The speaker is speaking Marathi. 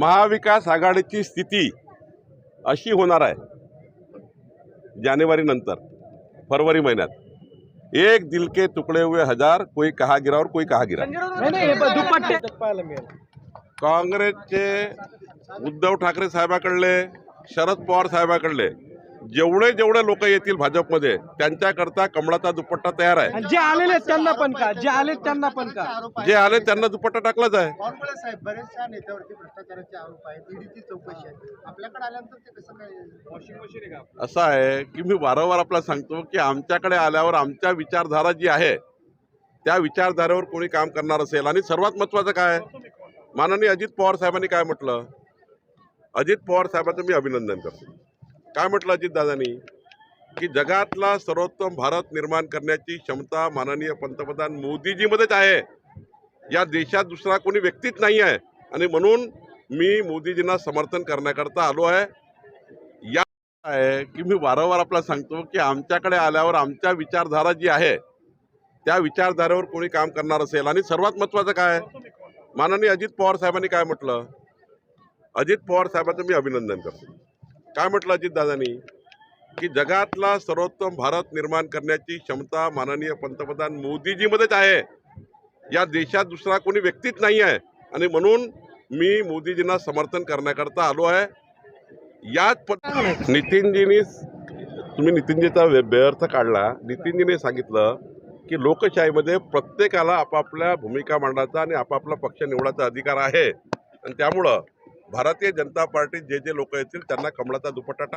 महाविकास आघाडीची स्थिती अशी होणार आहे. जानेवारी नंतर फरवरी महिन्यात. एक दिल के तुकडे हुए हजार कोई कहा गिरा और कोई कहा गिरा काँग्रेसचे उद्धव ठाकरे साहेबाकडले शरद पवार साहेबाकडले जेवढे जेवढे लोक येतील भाजपमध्ये त्यांच्याकरता कमळाचा दुपट्टा तयार आहे. जे आलेले त्यांना पण का? जे आले त्यांना पण का? जे आले त्यांना दुपट्टा टाकलाच आहे. वानखडे साहेब बरेचशा नेत्यावरती भ्रष्टाचाराचे आरोप आहेत. ईडीची चौकशी आहे. आपल्याकडे आल्यानंतर ते कसं काय वॉशिंग मशीन आहे का असं आहे की मी वारंवार आपल्याला सांगतो की आमच्याकडे आल्यावर आमच्या विचारधारा जी आहे त्या विचारधारेवर कोणी काम करणार असेल. आणि सर्वात महत्त्वाचं काय माननीय अजित पवार साहेबांनी काय म्हटलं? अजित पवार साहेबांचं मी अभिनंदन करतो. काय म्हटलं अजितदादांनी की जगातला सर्वोत्तम भारत निर्माण करण्याची क्षमता माननीय पंतप्रधान मोदीजीमध्येच आहे. या देशात दुसरा कोणी व्यक्तीच नाही आहे. आणि म्हणून मी मोदीजींना समर्थन करण्याकरता आलो आहे. या आहे की मी वारंवार आपल्याला सांगतो की आमच्याकडे आल्यावर आमच्या विचारधारा जी आहे त्या विचारधारेवर कोणी काम करणार असेल. आणि सर्वात महत्त्वाचं काय माननीय अजित पवार साहेबांनी काय म्हटलं? अजित पवार साहेबांचं मी अभिनंदन करतो. काय म्हटलं अजितदादांनी की जगातला सर्वोत्तम भारत निर्माण करण्याची क्षमता माननीय पंतप्रधान मोदीजीमध्येच आहे. या देशात दुसरा कोणी व्यक्तीच नाही आहे. आणि म्हणून मी मोदीजींना समर्थन करण्याकरता आलो आहे. याच पद नितीनजींनी तुम्ही नितीनजीचा व्य- व्यर्थ काढला. नितीनजीने सांगितलं की लोकशाहीमध्ये प्रत्येकाला आपापल्या भूमिका मांडायचा आणि आपापला पक्ष निवडायचा अधिकार आहे. आणि त्यामुळं भारतीय जनता पार्टीत जे जे लोक येतील त्यांना कमळाचा दुपट्टा